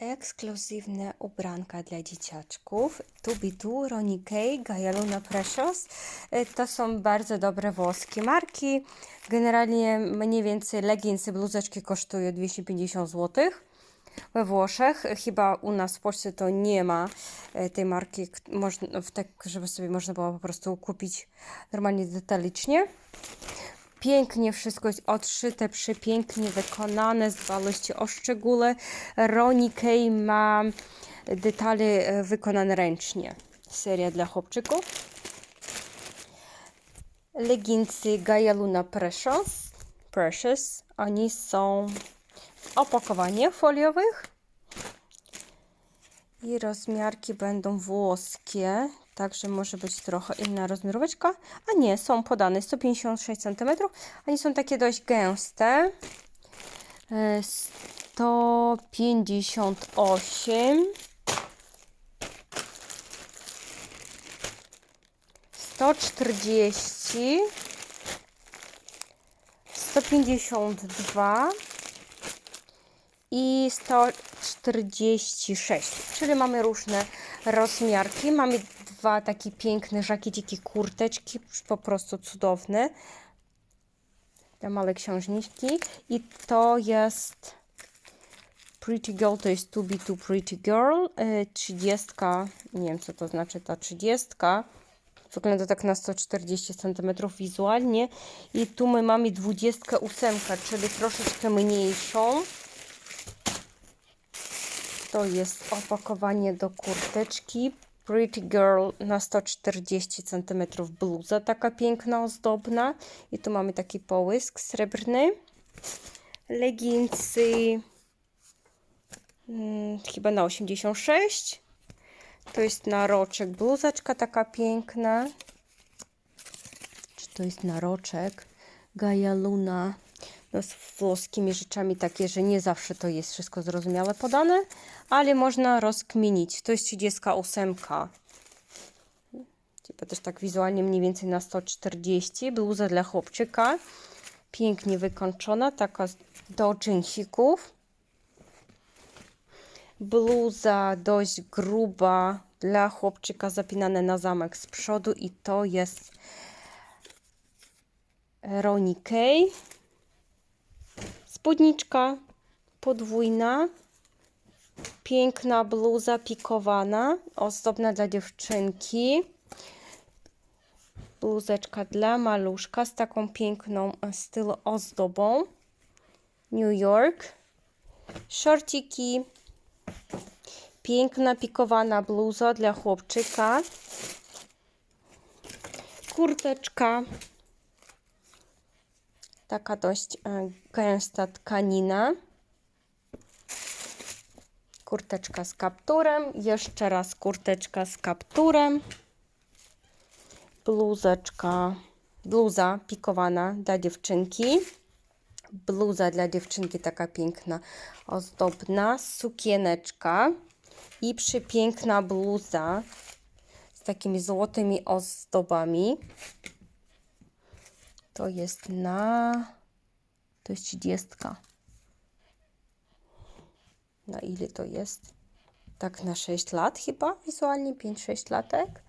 Ekskluzywne ubranka dla dzieciaczków. Tubitu, Ronikej, Gajaluna Precious. E, To są bardzo dobre włoskie marki. Generalnie mniej więcej leginsy, bluzeczki kosztują 250 zł. We Włoszech, chyba u nas w Polsce to nie ma e, tej marki, tak, żeby sobie można było po prostu kupić normalnie detalicznie. Pięknie wszystko jest odszyte, przepięknie wykonane, dbałości o szczegóły. Ronnie Kay ma detale e, wykonane ręcznie. Seria dla chłopczyków. Leginsy Gaia Luna Precious. Precious. Oni są w opakowaniach foliowych. I rozmiarki będą włoskie, także może być trochę inna rozmiaróweczka. A nie, są podane 156 cm. Oni są takie dość gęste. E, 158 140 152 i 146, czyli mamy różne rozmiarki. Mamy dwa takie piękne żakieciki, kurteczki, po prostu cudowne. Te małe książniczki i to jest Pretty Girl, to jest To Be To Pretty Girl, y, 30, nie wiem co to znaczy ta 30. Wygląda tak na 140 cm wizualnie i tu my mamy 28, czyli troszeczkę mniejszą. To jest opakowanie do kurteczki. Pretty Girl na 140 cm bluza, taka piękna, ozdobna. I tu mamy taki połysk srebrny. Leginsy mm, chyba na 86. To jest naroczek, bluzeczka taka piękna. Czy to jest naroczek? Gaia Luna. No, z włoskimi rzeczami takie, że nie zawsze to jest wszystko zrozumiale podane, ale można rozkminić. To jest 38. Chyba też tak wizualnie mniej więcej na 140. Bluza dla chłopczyka. Pięknie wykończona, taka do dżinsików. Bluza dość gruba dla chłopczyka, zapinane na zamek z przodu i to jest Ronnie Kay. Spódniczka podwójna, piękna bluza pikowana, ozdobna dla dziewczynki. Bluzeczka dla maluszka z taką piękną e, stylu ozdobą. New York. Shortiki. Piękna pikowana bluza dla chłopczyka. Kurteczka taka dość e, gęsta tkanina. Kurteczka z kapturem, jeszcze raz kurteczka z kapturem. Bluzeczka, bluza pikowana dla dziewczynki. Bluza dla dziewczynki taka piękna, ozdobna, sukieneczka i przepiękna bluza z takimi złotymi ozdobami. To jest na. To jest 30. Na ile to jest? Tak na 6 lat chyba, wizualnie 5-6 latek.